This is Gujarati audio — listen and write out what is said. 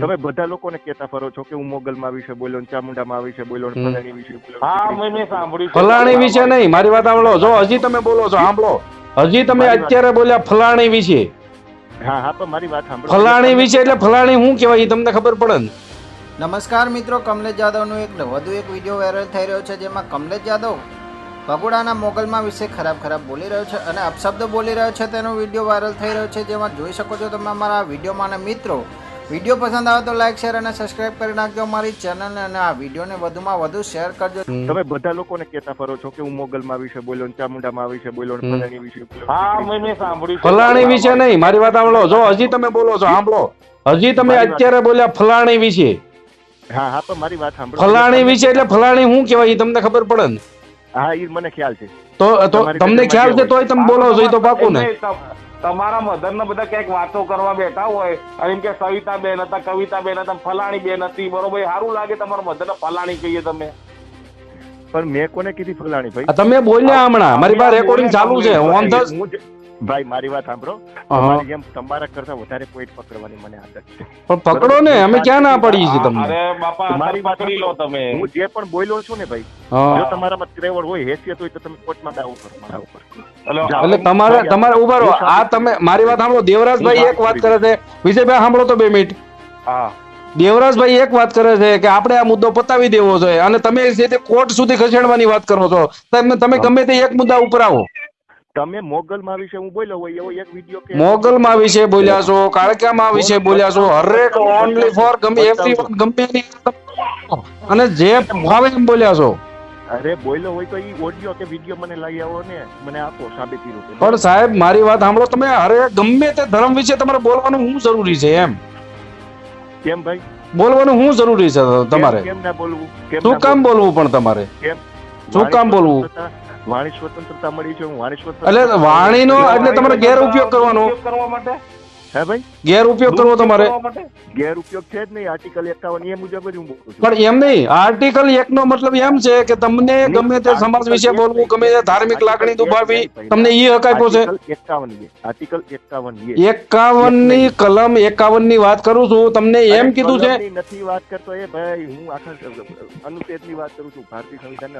તમે બધા લોકોને કહેતા ફરો છો કે હું મોગલમાં વિશે બોલ્યો ને ચામુંડામાં વિશે બોલ્યો ને ફલાણી વિશે બોલ્યો હા મેં મેં સાંભળ્યું ફલાણી વિશે નહીં મારી વાત આવડો જો હજી તમે બોલો છો સાંભળો. હજી તમે અત્યારે બોલ્યા ફલાણી વિશે. હા હા પણ મારી વાત સાંભળો. ફલાણી વિશે એટલે ફલાણી હું કહેવાય એ તમને ખબર પડે ને. નમસ્કાર મિત્રો કમલેશ જાદવનો એક વધુ એક વીડિયો વાયરલ થઈ રહ્યો છે જેમાં કમલેશ જાદવ ભગોડાના મોગલમાં વિશે ખરાબ ખરાબ બોલી રહ્યો છે અને અપશબ્દ બોલી રહ્યો છે. તેનો વીડિયો વાયરલ થઈ રહ્યો છે જેમાં જોઈ શકો છો તમે અમારા વિડીયોમાં અને મિત્રો વીડિયો પસંદ આવે તો લાઈક શેર અને સબસ્ક્રાઇબ કરી નાખજો અમારી ચેનલ અને આ વિડીયોને વધુમાં વધુ શેર કરજો. તમે બધા લોકોને કહેતા ફરો છો કે હું મોગલમાં વિશે બોલ્યો ને ચામુંડામાં વિશે બોલ્યો ને ફલાણી વિશે બોલ્યો હા મેં મેં સાંભળ્યું છે. ફલાણી વિશે નહીં મારી વાત સાંભળો. જો હજી તમે બોલો છો સાંભળો. હજી તમે મારી વાત- અત્યારે બોલ્યા ફલાણી વિશે. હા હા પણ મારી વાત સાંભળો. ફલાણી વિશે એટલે ફલાણી શું કહેવાય એ તમને ખબર પડે ને. હા એ મને ખ્યાલ છે. તો તો તમારી તમને ખ્યાલ છે તોય તમે બોલો છો એ તો પાકું ને. એમને તમ- તમારા મધર ને બધા ક્યાંક વાતો કરવા બેઠા હોય અને એમ કે સવિતા બેન હતા કવિતા બેન હતા ફલાણી બેન હતી બરોબર સારું લાગે તમારા મધર ને ફલાણી કહીએ તમે. પણ મેં કોને કીધી ફલાણી ભાઈ? તમે બોલ્યા હમણાં. મારી પાસે રેકોર્ડિંગ ચાલુ છે. ઓન ધ ભાઈ મારી વાત સાંભળો. તમારી જેમ તમારા કરતા વધારે પોઈન્ટ પકડવાની મને આદત છે. પણ પકડો ને અમે ક્યાં ના પડી છે તમને? અરે બાપા મારી વાત પકડી લો તમે. હું જે પણ બોલ્યો છું ને ભાઈ જો તમારામાં ત્રેવડ હોય હેસિયત હોય તો તમે કોર્ટમાં દાવો કરો મારા ઉપર. એટલે તમારે તમારે ઊભા રહો. આ તમે મારી વાત સાંભળો. દેવરાજભાઈ એક વાત કરે છે. વિજયભાઈ સાંભળો તો બે મિનિટ. હા. દેવરાજભાઈ એક વાત કરે છે કે આપણે આ મુદ્દો પતાવી દેવો જોઈએ અને તમે જે તે કોર્ટ સુધી ખસેડવાની વાત કરો છો તમે તમે ગમે તે એક મુદ્દા ઉપર આવો. તમે મોગલમાં વિશે હું બોલ્યો હોય એવો એક વીડિયો કે મોગલમાં વિશે બોલ્યા છો કાળક્યામાં વિશે બોલ્યા છો હરેક ઓનલી ફોર ગમે એવરી ગમે એની અને જે ભાવે એમ બોલ્યા છો. અરે બોલ્યો હોય તો ઈ ઓડિયો કે વીડિયો મને લઈ આવો ને મને આપો સાબિતી રૂપે. પણ સાહેબ મારી વાત સાંભળો તમે અરે ગમે તે ધર્મ વિશે તમારે બોલવાનું શું જરૂરી છે એમ. કેમ ભાઈ? બોલવાનું શું જરૂરી છે તમારે. કેમ- કેમ ના બોલવું? શું કામ બોલવું પણ તમારે? કેમ? શું કામ બોલવું? વાણી સ્વતંત્રતા મળી છે હું વાણી સ્વતંત્રતા એટલે વાણીનો એટલે તમારે ગેર ઉપયોગ કરવાનો. કરવા માટે હે ભાઈ? ગેર ઉપયોગ કરવો તમારે? ગેરઉપયોગ ગેર ઉપયોગ છે જ નહીં. આર્ટિકલ એકાવન એ મુજબ જ હું બોલું છું. પણ એમ નહીં. આર્ટિકલ એક નો મતલબ એમ છે કે તમને ગમે તે સમાજ વિશે બોલવું ગમે તે ધાર્મિક લાગણી દુભાવી તમને એ હક આપ્યો છે એકાવન આર્ટિકલ એકાવન એકાવનની કલમ એકાવનની વાત કરું છું. તમને એમ કીધું છે નથી વાત કરતો એ ભાઈ. હું આખા અનુચ્છેદની વાત કરું છું. ભારતીય સંવિધાન